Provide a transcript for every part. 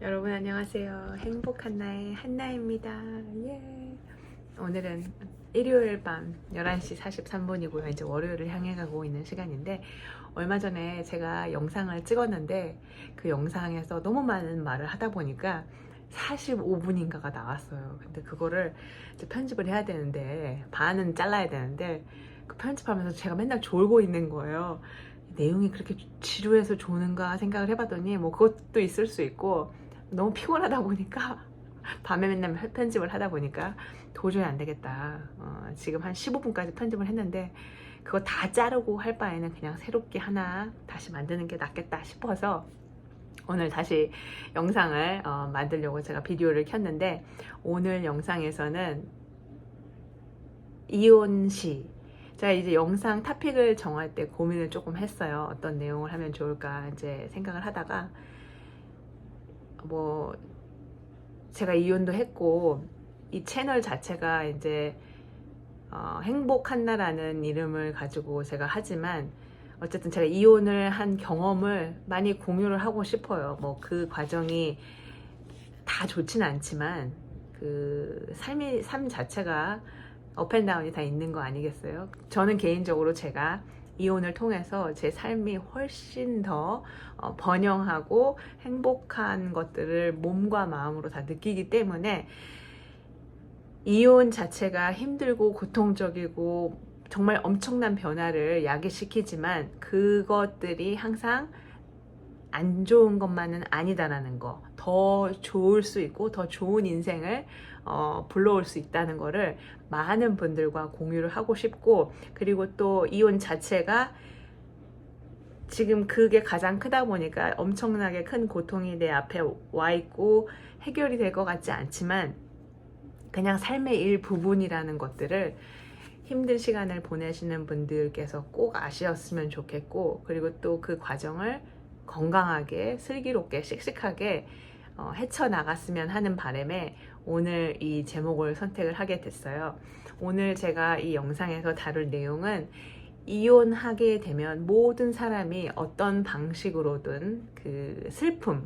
여러분 안녕하세요. 행복한 나의 한나입니다. 예. 오늘은 일요일 밤 11시 43분이고요. 이제 월요일을 향해 가고 있는 시간인데 얼마 전에 제가 영상을 찍었는데 그 영상에서 너무 많은 말을 하다 보니까 45분인가가 나왔어요. 근데 그거를 편집을 해야 되는데 반은 잘라야 되는데 그 편집하면서 제가 맨날 졸고 있는 거예요. 내용이 그렇게 지루해서 조는가 생각을 해봤더니 뭐 그것도 있을 수 있고 너무 피곤하다 보니까 밤에 맨날 편집을 하다 보니까 도저히 안 되겠다. 어, 지금 한 15분까지 편집을 했는데 그거 다 자르고 할 바에는 그냥 새롭게 하나 다시 만드는 게 낫겠다 싶어서 오늘 다시 영상을 어, 만들려고 제가 비디오를 켰는데 오늘 영상에서는 이혼시 제가 이제 영상 타픽을 정할 때 고민을 조금 했어요. 어떤 내용을 하면 좋을까 이제 생각을 하다가 뭐 제가 이혼도 했고 이 채널 자체가 이제 어, 행복한나라는 이름을 가지고 제가 하지만 어쨌든 제가 이혼을 한 경험을 많이 공유를 하고 싶어요. 뭐 그 과정이 다 좋지는 않지만 그 삶이 삶 자체가 업앤다운이 다 있는 거 아니겠어요? 저는 개인적으로 제가 이혼을 통해서 제 삶이 훨씬 더 어, 번영하고 행복한 것들을 몸과 마음으로 다 느끼기 때문에 이혼 자체가 힘들고 고통적이고 정말 엄청난 변화를 야기시키지만 그것들이 항상 안 좋은 것만은 아니다라는 거, 더 좋을 수 있고 더 좋은 인생을 어, 불러올 수 있다는 거를 많은 분들과 공유를 하고 싶고 그리고 또 이혼 자체가 지금 그게 가장 크다 보니까 엄청나게 큰 고통이 내 앞에 와 있고 해결이 될 것 같지 않지만 그냥 삶의 일부분이라는 것들을 힘든 시간을 보내시는 분들께서 꼭 아시었으면 좋겠고 그리고 또 그 과정을 건강하게 슬기롭게 씩씩하게 어, 헤쳐나갔으면 하는 바람에 오늘 이 제목을 선택을 하게 됐어요. 오늘 제가 이 영상에서 다룰 내용은 이혼하게 되면 모든 사람이 어떤 방식으로든 그 슬픔,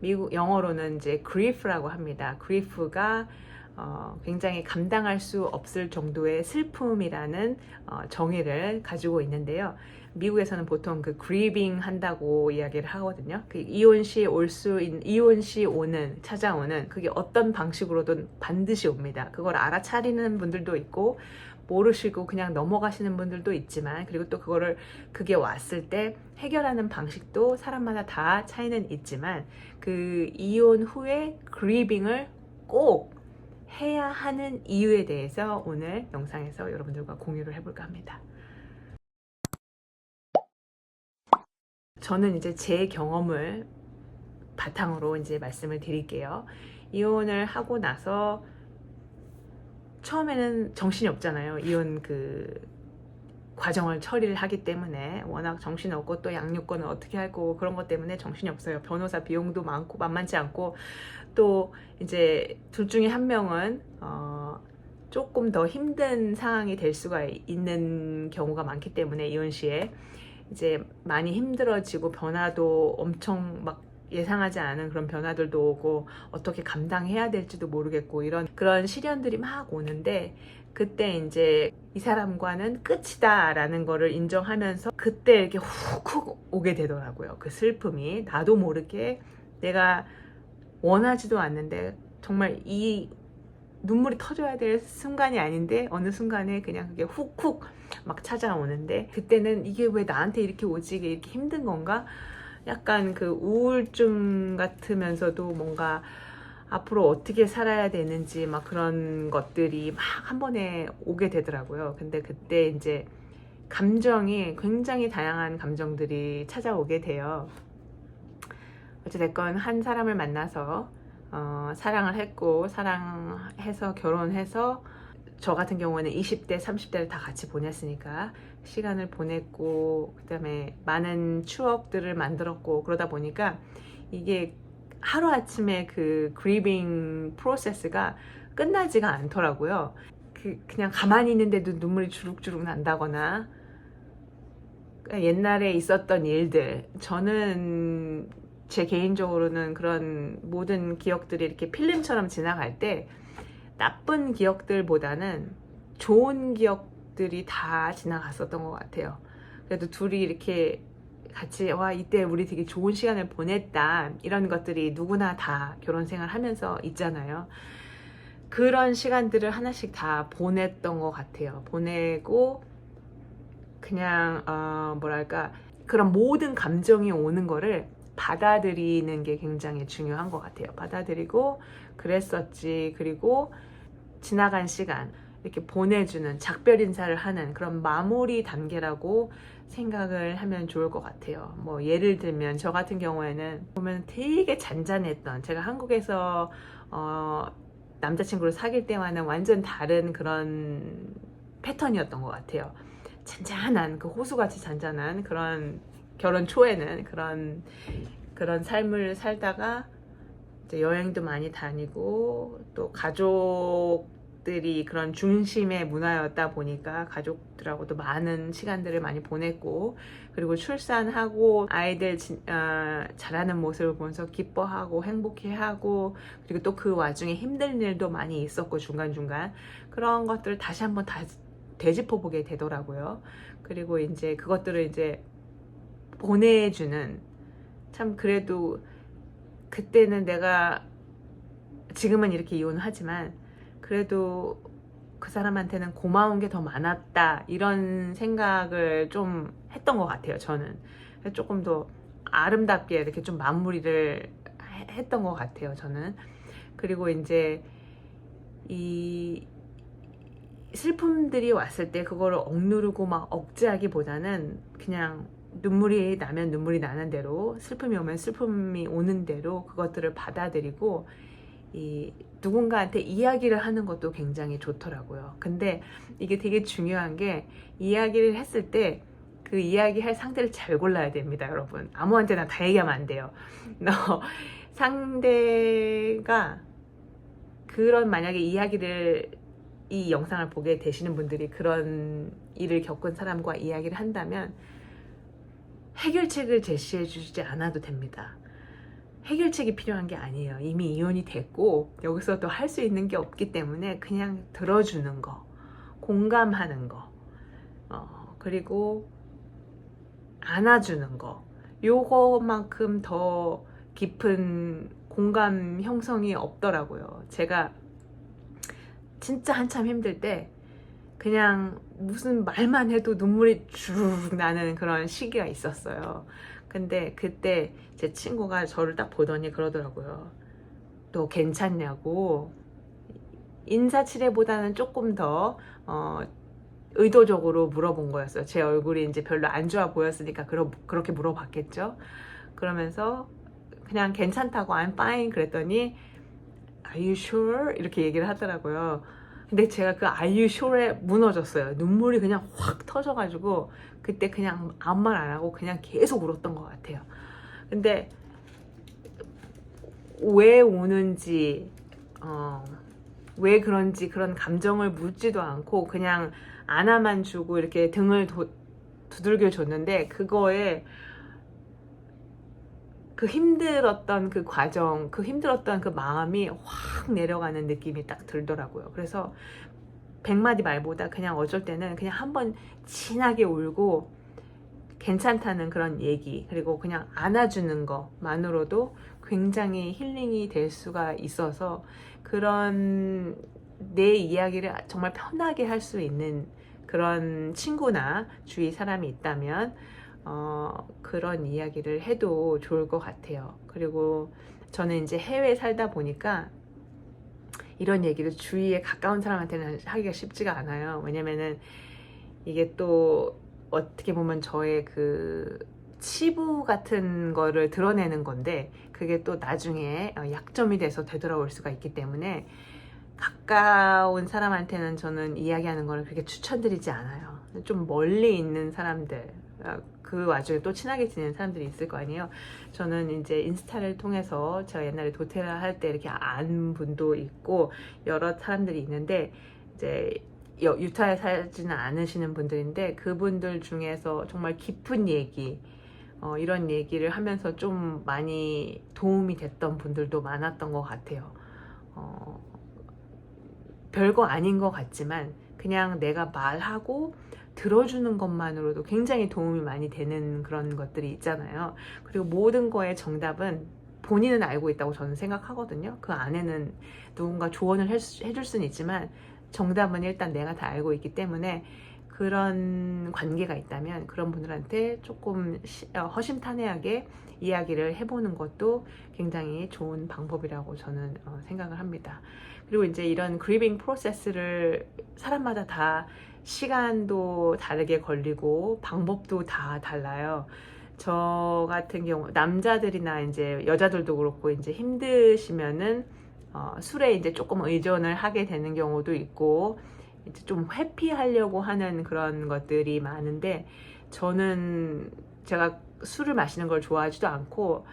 미국 영어로는 이제 grief라고 합니다. grief가 어, 굉장히 감당할 수 없을 정도의 슬픔이라는 어, 정의를 가지고 있는데요. 미국에서는 보통 그 grieving 한다고 이야기를 하거든요. 그 이혼 시 올 수 있는 이혼 시 오는 찾아오는 그게 어떤 방식으로든 반드시 옵니다. 그걸 알아차리는 분들도 있고 모르시고 그냥 넘어가시는 분들도 있지만 그리고 또 그거를 그게 왔을 때 해결하는 방식도 사람마다 다 차이는 있지만 그 이혼 후에 그리빙을 꼭 해야 하는 이유에 대해서 오늘 영상에서 여러분들과 공유를 해볼까 합니다. 저는 이제 제 경험을 바탕으로 이제 말씀을 드릴게요. 이혼을 하고 나서 처음에는 정신이 없잖아요. 이혼 그 과정을 처리를 하기 때문에 워낙 정신이 없고 또 양육권을 어떻게 할 거고 그런 것 때문에 정신이 없어요. 변호사 비용도 많고 만만치 않고 또 이제 둘 중에 한 명은 어 조금 더 힘든 상황이 될 수가 있는 경우가 많기 때문에 이혼 시에 이제 많이 힘들어지고 변화도 엄청 막 예상하지 않은 그런 변화들도 오고 어떻게 감당해야 될지도 모르겠고 이런 그런 시련들이 막 오는데 그때 이제 이 사람과는 끝이다 라는 거를 인정하면서 그때 이렇게 훅훅 오게 되더라고요. 그 슬픔이 나도 모르게 내가 원하지도 않는데 정말 이 눈물이 터져야 될 순간이 아닌데 어느 순간에 그냥 그게 훅훅 막 찾아오는데 그때는 이게 왜 나한테 이렇게 오지 이렇게 힘든 건가 약간 그 우울증 같으면서도 뭔가 앞으로 어떻게 살아야 되는지 막 그런 것들이 막 한 번에 오게 되더라고요. 근데 그때 이제 감정이 굉장히 다양한 감정들이 찾아오게 돼요. 어찌됐건 한 사람을 만나서 어, 사랑을 했고 사랑해서 결혼해서 저 같은 경우에는 20대, 30대를 다 같이 보냈으니까 시간을 보냈고 그다음에 많은 추억들을 만들었고 그러다 보니까 이게 하루 아침에 그 그리빙 프로세스가 끝나지가 않더라고요. 그 그냥 가만히 있는데도 눈물이 주룩주룩 난다거나 그러니까 옛날에 있었던 일들 저는 제 개인적으로는 그런 모든 기억들이 이렇게 필름처럼 지나갈 때 나쁜 기억들보다는 좋은 기억들이 다 지나갔었던 것 같아요. 그래도 둘이 이렇게 같이 와 이때 우리 되게 좋은 시간을 보냈다 이런 것들이 누구나 다 결혼 생활 하면서 있잖아요. 그런 시간들을 하나씩 다 보냈던 것 같아요. 보내고 그냥 어, 뭐랄까 그런 모든 감정이 오는 거를 받아들이는 게 굉장히 중요한 것 같아요. 받아들이고 그랬었지 그리고 지나간 시간 이렇게 보내주는 작별 인사를 하는 그런 마무리 단계라고 생각을 하면 좋을 것 같아요. 뭐 예를 들면 저 같은 경우에는 보면 되게 잔잔했던 제가 한국에서 어, 남자친구를 사귈 때와는 완전 다른 그런 패턴이었던 것 같아요. 잔잔한 그 호수같이 잔잔한 그런 결혼 초에는 그런 그런 삶을 살다가 여행도 많이 다니고 또 가족들이 그런 중심의 문화였다 보니까 가족들하고도 많은 시간들을 많이 보냈고 그리고 출산하고 아이들 진- 어, 자라는 모습을 보면서 기뻐하고 행복해하고 그리고 또 그 와중에 힘든 일도 많이 있었고 중간중간 그런 것들을 다시 한번 다 되짚어 보게 되더라고요. 그리고 이제 그것들을 이제 보내주는. 참 그래도 그때는 내가 지금은 이렇게 이혼하지만 그래도 그 사람한테는 고마운 게 더 많았다 이런 생각을 좀 했던 것 같아요 저는. 조금 더 아름답게 이렇게 좀 마무리를 해- 했던 것 같아요 저는. 그리고 이제 이 슬픔들이 왔을 때 그거를 억누르고 막 억제하기보다는 그냥 눈물이 나면 눈물이 나는 대로 슬픔이 오면 슬픔이 오는 대로 그것들을 받아들이고 이 누군가한테 이야기를 하는 것도 굉장히 좋더라고요. 근데 이게 되게 중요한 게 이야기를 했을 때 그 이야기할 상대를 잘 골라야 됩니다, 여러분. 아무한테나 다 얘기하면 안 돼요. 너 상대가 그런 만약에 이야기를 이 영상을 보게 되시는 분들이 그런 일을 겪은 사람과 이야기를 한다면 해결책을 제시해 주지 않아도 됩니다. 해결책이 필요한 게 아니에요. 이미 이혼이 됐고 여기서 또 할 수 있는 게 없기 때문에 그냥 들어주는 거, 공감하는 거, 어, 그리고 안아주는 거, 요거만큼 더 깊은 공감 형성이 없더라고요. 제가 진짜 한참 힘들 때 그냥 무슨 말만 해도 눈물이 주르륵 나는 그런 시기가 있었어요. 근데 그때 제 친구가 저를 딱 보더니 그러더라고요. 너 괜찮냐고. 인사치레보다는 조금 더, 어, 의도적으로 물어본 거였어요. 제 얼굴이 이제 별로 안 좋아 보였으니까 그러, 그렇게 물어봤겠죠. 그러면서 그냥 괜찮다고 I'm fine 그랬더니 Are you sure? 이렇게 얘기를 하더라고요. 근데 제가 그 you sure에 무너졌어요. 눈물이 그냥 확 터져가지고 그때 그냥 아무 말 안 하고 그냥 계속 울었던 것 같아요. 근데 왜 우는지 어, 왜 그런지 그런 감정을 묻지도 않고 그냥 안아만 주고 이렇게 등을 도, 두들겨 줬는데 그거에 그 힘들었던 그 과정, 그 힘들었던 그 마음이 확 내려가는 느낌이 딱 들더라고요. 그래서 백마디 말보다 그냥 어쩔 때는 그냥 한번 진하게 울고 괜찮다는 그런 얘기, 그리고 그냥 안아주는 것만으로도 굉장히 힐링이 될 수가 있어서 그런 내 이야기를 정말 편하게 할 수 있는 그런 친구나 주위 사람이 있다면 어, 그런 이야기를 해도 좋을 것 같아요. 그리고 저는 이제 해외에 살다 보니까 이런 얘기를 주위에 가까운 사람한테는 하기가 쉽지가 않아요. 왜냐면은 이게 또 어떻게 보면 저의 그 치부 같은 거를 드러내는 건데 그게 또 나중에 어, 약점이 돼서 되돌아올 수가 있기 때문에 가까운 사람한테는 저는 이야기하는 거를 그렇게 추천드리지 않아요. 좀 멀리 있는 사람들, 어, 그 와중에 또 친하게 지내는 사람들이 있을 거 아니에요. 저는 이제 인스타를 통해서 제가 옛날에 도테라 할 때 이렇게 안 분도 있고 여러 사람들이 있는데 이제 여- 유타에 살지는 않으시는 분들인데 그분들 중에서 정말 깊은 얘기, 어, 이런 얘기를 하면서 좀 많이 도움이 됐던 분들도 많았던 것 같아요. 어, 별거 아닌 것 같지만 그냥 내가 말하고 들어주는 것만으로도 굉장히 도움이 많이 되는 그런 것들이 있잖아요. 그리고 모든 거의 정답은 본인은 알고 있다고 저는 생각하거든요. 그 안에는 누군가 조언을 해- 해줄 수는 있지만 정답은 일단 내가 다 알고 있기 때문에 그런 관계가 있다면 그런 분들한테 조금 시- 어, 허심탄회하게 이야기를 해보는 것도 굉장히 좋은 방법이라고 저는 어, 생각을 합니다. 그리고 이제 이런 그리빙 프로세스를 사람마다 다 시간도 다르게 걸리고 방법도 다 달라요. 저 같은 경우 남자들이나 이제 여자들도 그렇고 이제 힘드시면은 어, 술에 이제 조금 의존을 하게 되는 경우도 있고 이제 좀 회피하려고 하는 그런 것들이 많은데 저는 제가 술을 마시는 걸 좋아하지도 않고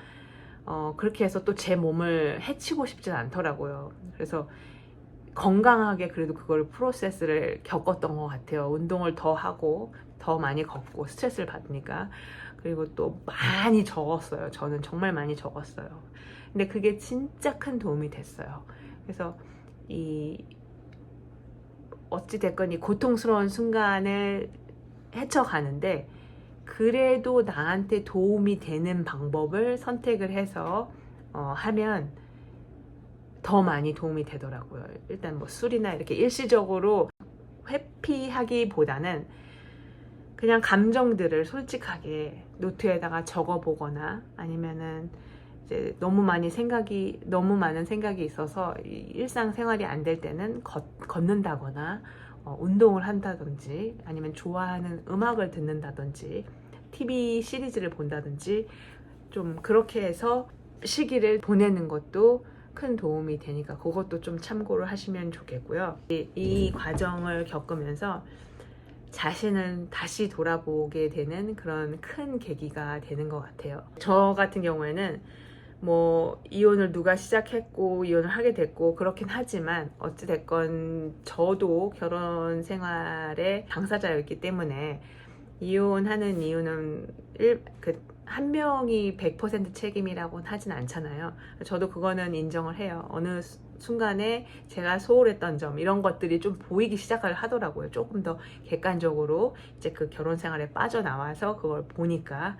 어, 그렇게 해서 또 제 몸을 해치고 싶진 않더라고요. 그래서 건강하게 그래도 그걸 프로세스를 겪었던 것 같아요. 운동을 더 하고 더 많이 걷고 스트레스를 받으니까 그리고 또 많이 적었어요. 저는 정말 많이 적었어요. 근데 그게 진짜 큰 도움이 됐어요. 그래서 이 어찌 됐건 이 고통스러운 순간을 헤쳐가는데 그래도 나한테 도움이 되는 방법을 선택을 해서 어, 하면 더 많이 도움이 되더라고요. 일단 뭐 술이나 이렇게 일시적으로 회피하기보다는 그냥 감정들을 솔직하게 노트에다가 적어보거나 아니면은 이제 너무 많이 생각이 너무 많은 생각이 있어서 이 일상생활이 안 될 때는 걷, 걷는다거나 어, 운동을 한다든지 아니면 좋아하는 음악을 듣는다든지 TV 시리즈를 본다든지 좀 그렇게 해서 시기를 보내는 것도 큰 도움이 되니까 그것도 좀 참고를 하시면 좋겠고요. 이, 이 과정을 겪으면서 자신을 다시 돌아보게 되는 그런 큰 계기가 되는 것 같아요. 저 같은 경우에는 뭐 이혼을 누가 시작했고 이혼을 하게 됐고 그렇긴 하지만 어찌 됐건 저도 결혼 생활의 당사자였기 때문에 이혼하는 이유는 일, 그, 한 명이 100% 책임이라고는 하진 않잖아요. 저도 그거는 인정을 해요. 어느 수- 순간에 제가 소홀했던 점 이런 것들이 좀 보이기 시작을 하더라고요. 조금 더 객관적으로 이제 그 결혼 생활에 빠져나와서 그걸 보니까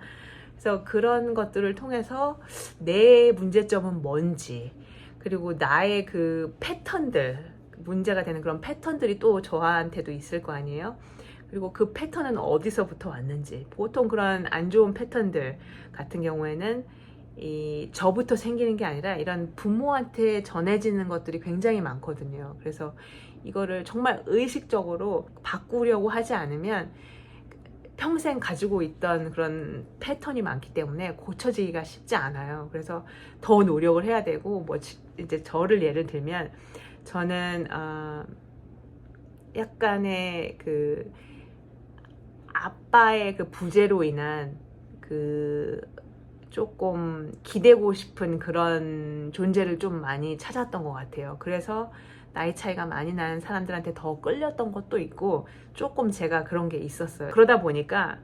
그래서 그런 것들을 통해서 내 문제점은 뭔지 그리고 나의 그 패턴들 문제가 되는 그런 패턴들이 또 저한테도 있을 거 아니에요. 그리고 그 패턴은 어디서부터 왔는지 보통 그런 안 좋은 패턴들 같은 경우에는 이 저부터 생기는 게 아니라 이런 부모한테 전해지는 것들이 굉장히 많거든요. 그래서 이거를 정말 의식적으로 바꾸려고 하지 않으면 평생 가지고 있던 그런 패턴이 많기 때문에 고쳐지기가 쉽지 않아요. 그래서 더 노력을 해야 되고 뭐 지- 이제 저를 예를 들면 저는 어, 약간의 그 아빠의 그 부재로 인한 그 조금 기대고 싶은 그런 존재를 좀 많이 찾았던 것 같아요. 그래서 나이 차이가 많이 나는 사람들한테 더 끌렸던 것도 있고 조금 제가 그런 게 있었어요. 그러다 보니까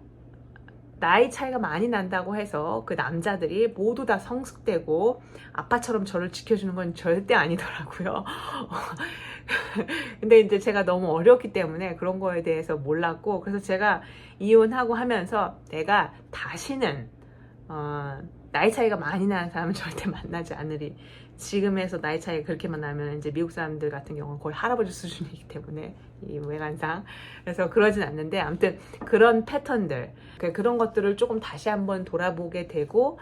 나이 차이가 많이 난다고 해서 그 남자들이 모두 다 성숙되고 아빠처럼 저를 지켜주는 건 절대 아니더라고요. 근데 이제 제가 너무 어렸기 때문에 그런 거에 대해서 몰랐고 그래서 제가 이혼하고 하면서 내가 다시는 어, 나이 차이가 많이 나는 사람은 절대 만나지 않으리. 지금에서 나이 차이가 그렇게만 나면 이제 미국 사람들 같은 경우는 거의 할아버지 수준이기 때문에 이 외관상. 그래서 그러진 않는데 아무튼 그런 패턴들 그- 그런 것들을 조금 다시 한번 돌아보게 되고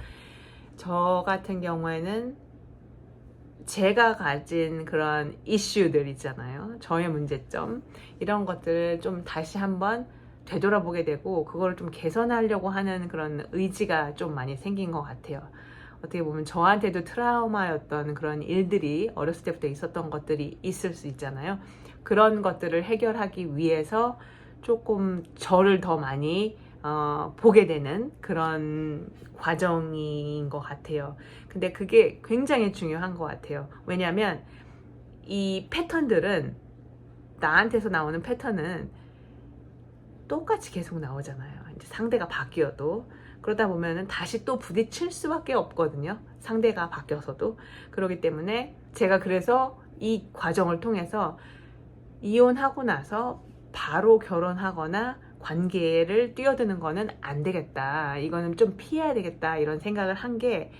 저 같은 경우에는 제가 가진 그런 이슈들 있잖아요. 저의 문제점. 이런 것들을 좀 다시 한번 되돌아보게 되고 그거를 좀 개선하려고 하는 그런 의지가 좀 많이 생긴 것 같아요. 어떻게 보면 저한테도 트라우마였던 그런 일들이 어렸을 때부터 있었던 것들이 있을 수 있잖아요. 그런 것들을 해결하기 위해서 조금 저를 더 많이 어, 보게 되는 그런 과정인 것 같아요. 근데 그게 굉장히 중요한 것 같아요. 왜냐하면 이 패턴들은 나한테서 나오는 패턴은 똑같이 계속 나오잖아요. 이제 상대가 바뀌어도 그러다 보면은 다시 또 부딪힐 수밖에 없거든요. 상대가 바뀌어서도. 그렇기 때문에 제가 그래서 이 과정을 통해서 이혼하고 나서 바로 결혼하거나 관계를 뛰어드는 거는 안 되겠다. 이거는 좀 피해야 되겠다. 이런 생각을 한 게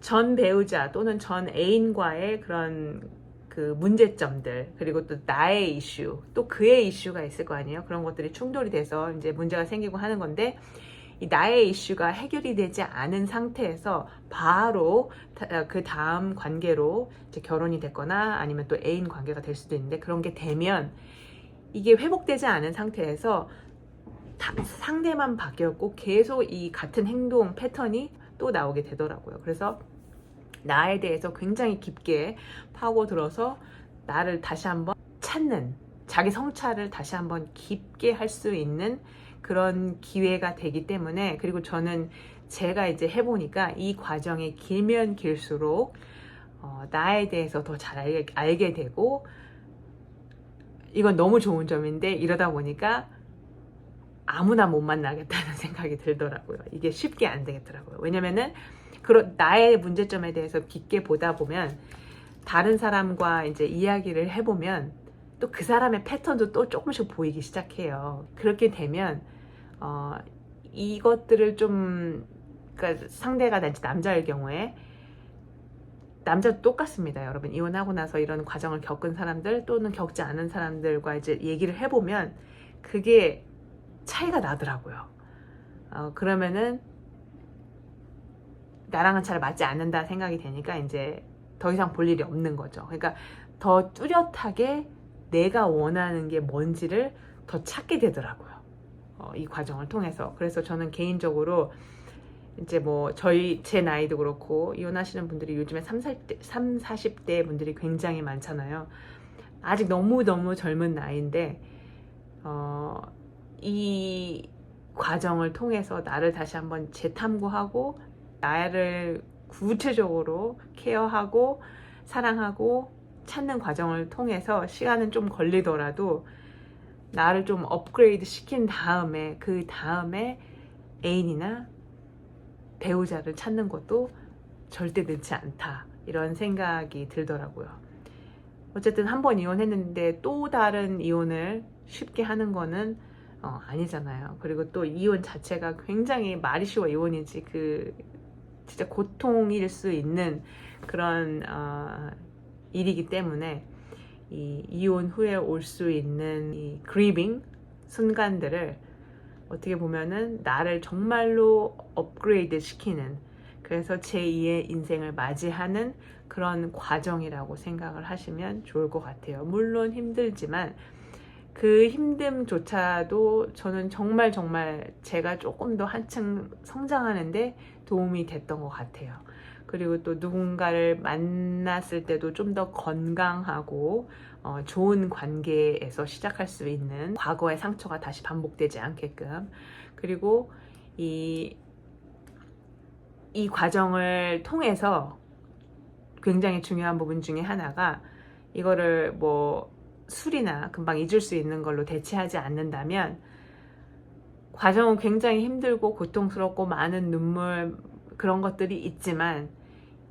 전 배우자 또는 전 애인과의 그런 그 문제점들 그리고 또 나의 이슈 또 그의 이슈가 있을 거 아니에요. 그런 것들이 충돌이 돼서 이제 문제가 생기고 하는 건데 이 나의 이슈가 해결이 되지 않은 상태에서 바로 다- 그 다음 관계로 이제 결혼이 됐거나 아니면 또 애인 관계가 될 수도 있는데 그런 게 되면 이게 회복되지 않은 상태에서 다- 상대만 바뀌었고 계속 이 같은 행동 패턴이 또 나오게 되더라고요. 그래서 나에 대해서 굉장히 깊게 파고들어서 나를 다시 한번 찾는 자기 성찰을 다시 한번 깊게 할 수 있는 그런 기회가 되기 때문에 그리고 저는 제가 이제 해보니까 이 과정이 길면 길수록 어, 나에 대해서 더 잘 알게, 알게 되고 이건 너무 좋은 점인데 이러다 보니까 아무나 못 만나겠다는 생각이 들더라고요. 이게 쉽게 안 되겠더라고요. 왜냐면은 그런 나의 문제점에 대해서 깊게 보다 보면 다른 사람과 이제 이야기를 해보면 또 그 사람의 패턴도 또 조금씩 보이기 시작해요. 그렇게 되면 어, 이것들을 좀 그러니까 상대가 남자일 경우에 남자도 똑같습니다, 여러분. 이혼하고 나서 이런 과정을 겪은 사람들 또는 겪지 않은 사람들과 이제 얘기를 해보면 그게 차이가 나더라고요. 어, 그러면은 나랑은 잘 맞지 않는다 생각이 되니까 이제 더 이상 볼 일이 없는 거죠. 그러니까 더 뚜렷하게 내가 원하는 게 뭔지를 더 찾게 되더라고요. 어, 이 과정을 통해서. 그래서 저는 개인적으로 이제 뭐 저희 제 나이도 그렇고 이혼하시는 분들이 요즘에 3, 40대, 3, 40대 분들이 굉장히 많잖아요. 아직 너무너무 젊은 나이인데 어, 이 과정을 통해서 나를 다시 한번 재탐구하고 나를 구체적으로 케어하고 사랑하고 찾는 과정을 통해서 시간은 좀 걸리더라도 나를 좀 업그레이드 시킨 다음에 그 다음에 애인이나 배우자를 찾는 것도 절대 늦지 않다 이런 생각이 들더라고요. 어쨌든 한 번 이혼했는데 또 다른 이혼을 쉽게 하는 거는 어, 아니잖아요. 그리고 또 이혼 자체가 굉장히 말이 쉬워 이혼이지 그 진짜 고통일 수 있는 그런 어, 일이기 때문에 이 이혼 후에 올 수 있는 이 그리빙 순간들을 어떻게 보면은 나를 정말로 업그레이드 시키는 그래서 제2의 인생을 맞이하는 그런 과정이라고 생각을 하시면 좋을 것 같아요. 물론 힘들지만 그 힘듦조차도 저는 정말 정말 제가 조금 더 한층 성장하는데 도움이 됐던 것 같아요. 그리고 또 누군가를 만났을 때도 좀 더 건강하고 어, 좋은 관계에서 시작할 수 있는 과거의 상처가 다시 반복되지 않게끔 그리고 이, 이 과정을 통해서 굉장히 중요한 부분 중에 하나가 이거를 뭐 술이나 금방 잊을 수 있는 걸로 대체하지 않는다면 과정은 굉장히 힘들고 고통스럽고 많은 눈물 그런 것들이 있지만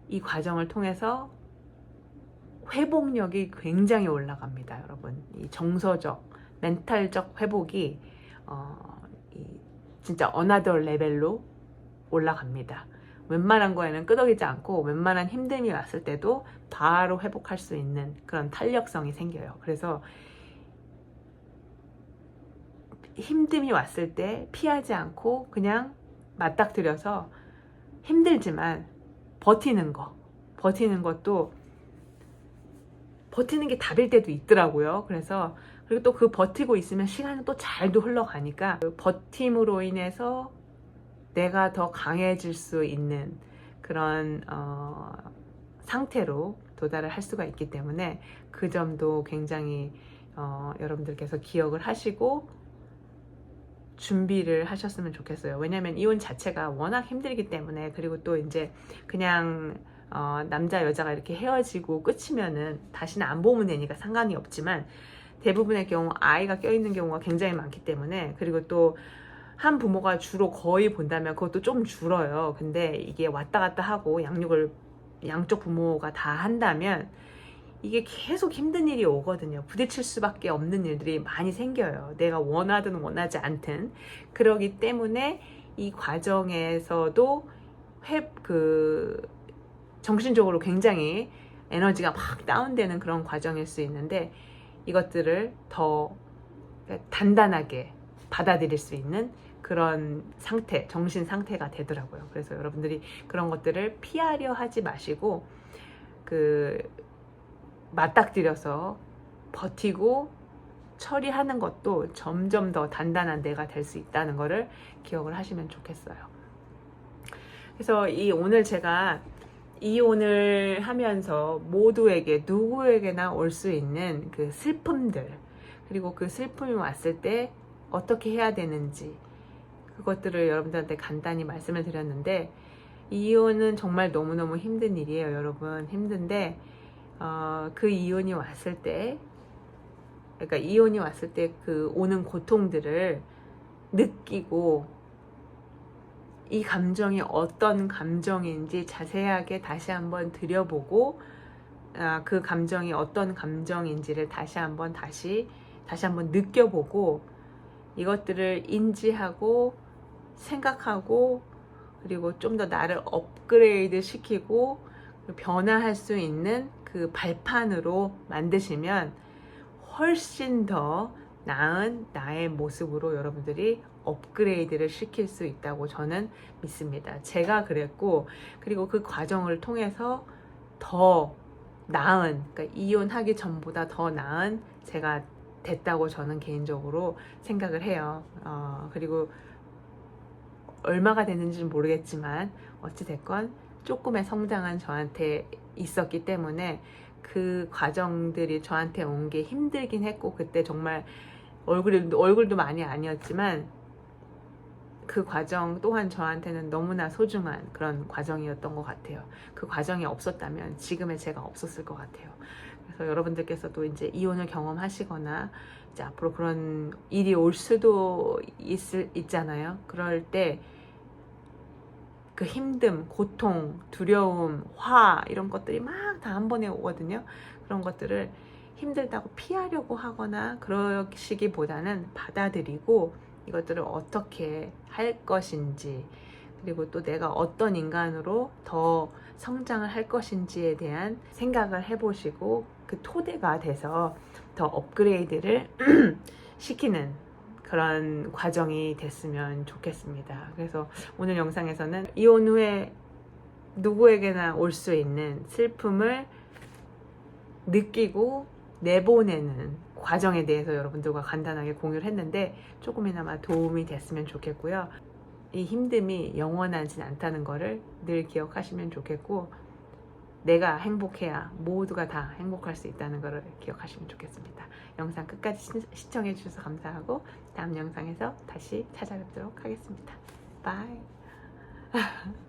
이 과정을 통해서 회복력이 굉장히 올라갑니다, 여러분. 이 정서적, 멘탈적 회복이 어, 이 진짜 어나더 레벨로 올라갑니다. 웬만한 거에는 끄덕이지 않고 웬만한 힘듦이 왔을 때도 바로 회복할 수 있는 그런 탄력성이 생겨요. 그래서 힘듦이 왔을 때 피하지 않고 그냥 맞닥뜨려서 힘들지만 버티는 거, 버티는 것도 버티는 게 답일 때도 있더라고요. 그래서 그리고 또 그 버티고 있으면 시간은 또 잘도 흘러가니까 그 버팀으로 인해서 내가 더 강해질 수 있는 그런 어, 상태로 도달을 할 수가 있기 때문에 그 점도 굉장히 어, 여러분들께서 기억을 하시고 준비를 하셨으면 좋겠어요. 왜냐하면 이혼 자체가 워낙 힘들기 때문에 그리고 또 이제 그냥 어, 남자 여자가 이렇게 헤어지고 끝이면은 다시는 안 보면 되니까 상관이 없지만 대부분의 경우 아이가 껴있는 경우가 굉장히 많기 때문에 그리고 또 한 부모가 주로 거의 본다면 그것도 좀 줄어요. 근데 이게 왔다 갔다 하고 양육을 양쪽 부모가 다 한다면 이게 계속 힘든 일이 오거든요. 부딪힐 수밖에 없는 일들이 많이 생겨요. 내가 원하든 원하지 않든. 그러기 때문에 이 과정에서도 회, 그, 정신적으로 굉장히 에너지가 막 다운되는 그런 과정일 수 있는데 이것들을 더 단단하게 받아들일 수 있는 그런 상태, 정신 상태가 되더라고요. 그래서 여러분들이 그런 것들을 피하려 하지 마시고 그 맞닥뜨려서 버티고 처리하는 것도 점점 더 단단한 내가 될 수 있다는 것을 기억을 하시면 좋겠어요. 그래서 이 오늘 제가 이혼을 하면서 모두에게 누구에게나 올 수 있는 그 슬픔들 그리고 그 슬픔이 왔을 때 어떻게 해야 되는지 그것들을 여러분들한테 간단히 말씀을 드렸는데 이혼은 정말 너무너무 힘든 일이에요 여러분. 힘든데 어, 그 이혼이 왔을 때 그러니까 이혼이 왔을 때 그 오는 고통들을 느끼고 이 감정이 어떤 감정인지 자세하게 다시 한번 들여보고 아, 그 감정이 어떤 감정인지를 다시 한번 다시 다시 한번 느껴보고 이것들을 인지하고 생각하고 그리고 좀 더 나를 업그레이드 시키고 변화할 수 있는 그 발판으로 만드시면 훨씬 더 나은 나의 모습으로 여러분들이 업그레이드를 시킬 수 있다고 저는 믿습니다. 제가 그랬고, 그리고 그 과정을 통해서 더 나은, 그러니까 이혼하기 전보다 더 나은 제가 됐다고 저는 개인적으로 생각을 해요. 어, 그리고 얼마가 됐는지는 모르겠지만, 어찌됐건 조금의 성장은 저한테 있었기 때문에 그 과정들이 저한테 온 게 힘들긴 했고, 그때 정말 얼굴이, 얼굴도 많이 아니었지만, 그 과정 또한 저한테는 너무나 소중한 그런 과정이었던 것 같아요. 그 과정이 없었다면 지금의 제가 없었을 것 같아요. 그래서 여러분들께서도 이제 이혼을 경험하시거나 이제 앞으로 그런 일이 올 수도 있을, 있잖아요. 그럴 때 그 힘듦, 고통, 두려움, 화 이런 것들이 막 다 한 번에 오거든요. 그런 것들을 힘들다고 피하려고 하거나 그러시기보다는 받아들이고 이것들을 어떻게 할 것인지 그리고 또 내가 어떤 인간으로 더 성장을 할 것인지에 대한 생각을 해보시고 그 토대가 돼서 더 업그레이드를 시키는 그런 과정이 됐으면 좋겠습니다. 그래서 오늘 영상에서는 이혼 후에 누구에게나 올 수 있는 슬픔을 느끼고 내보내는 과정에 대해서 여러분들과 간단하게 공유를 했는데 조금이나마 도움이 됐으면 좋겠고요. 이 힘듦이 영원하진 않다는 것을 늘 기억하시면 좋겠고 내가 행복해야 모두가 다 행복할 수 있다는 것을 기억하시면 좋겠습니다. 영상 끝까지 시- 시청해 주셔서 감사하고 다음 영상에서 다시 찾아뵙도록 하겠습니다. 바이.